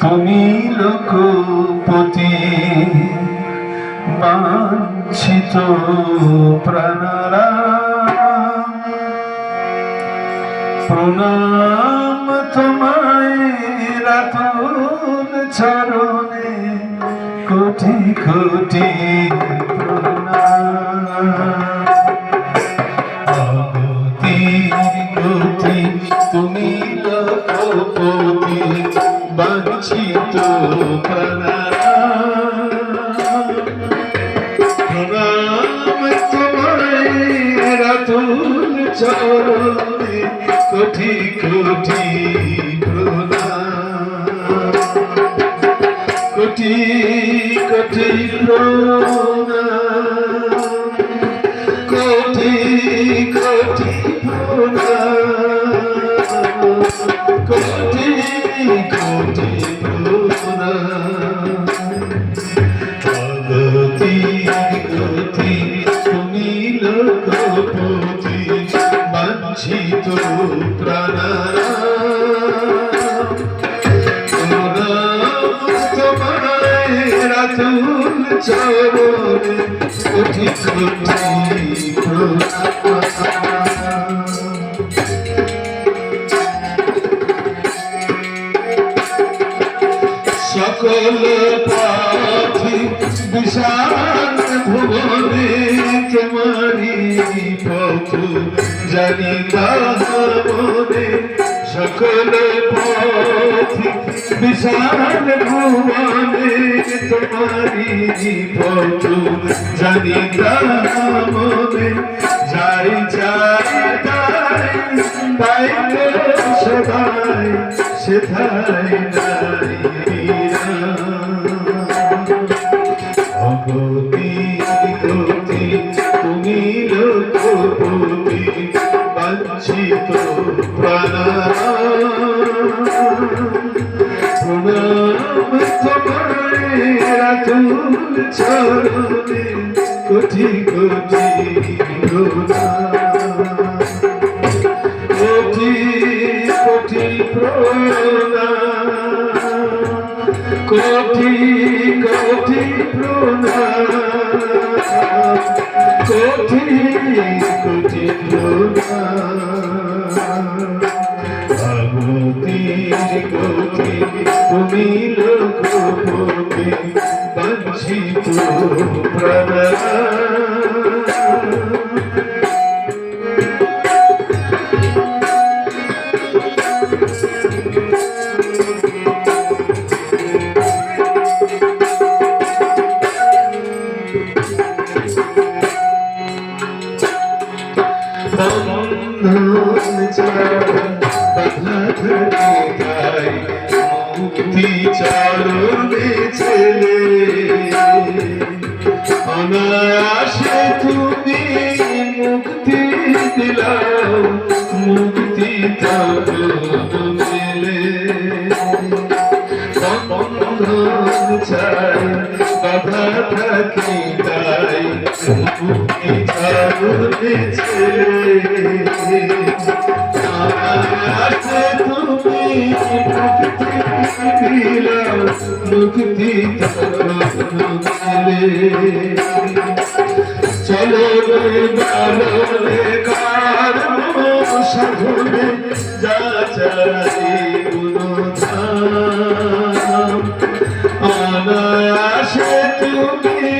তুমি লোকপতি বাঞ্ছিত প্রাণারা। প্রণাম তোমায় রাতুল চরণে কোটি কোটি তুমি লোকপতি চরণে কোটি কোটি প্রণাম কোটি কোটি প্রণাম কোটি কোটি প্রণাম কোটি কোটি প্রণাম ভগতি গতি বাঞ্ছিত প্রাণারাম তোমায় চরণে কোটি কোটি সকল পাখি বিশাল ভুবনে তোমারি পথ, জানি মনে সকল বিশাল ভুবনে তোমারি পথ, জানি মনে যাই যাই তাই সদাই সেথাই চরণে কোটি কোটি কোটি কোটি কোটি কোটি কোটি তুমি লোকপতি বঞ্চিত প্রণাম বন্ধন মুক্তি চরণে ছেলে অনায়াসে তুমি মুক্তি দিলাও মুক্তি তব মেলে। বন্ধন চাই বাধা থাকি তাই দিলাও চলো রে বালো রে কার সাধনে যা চাই।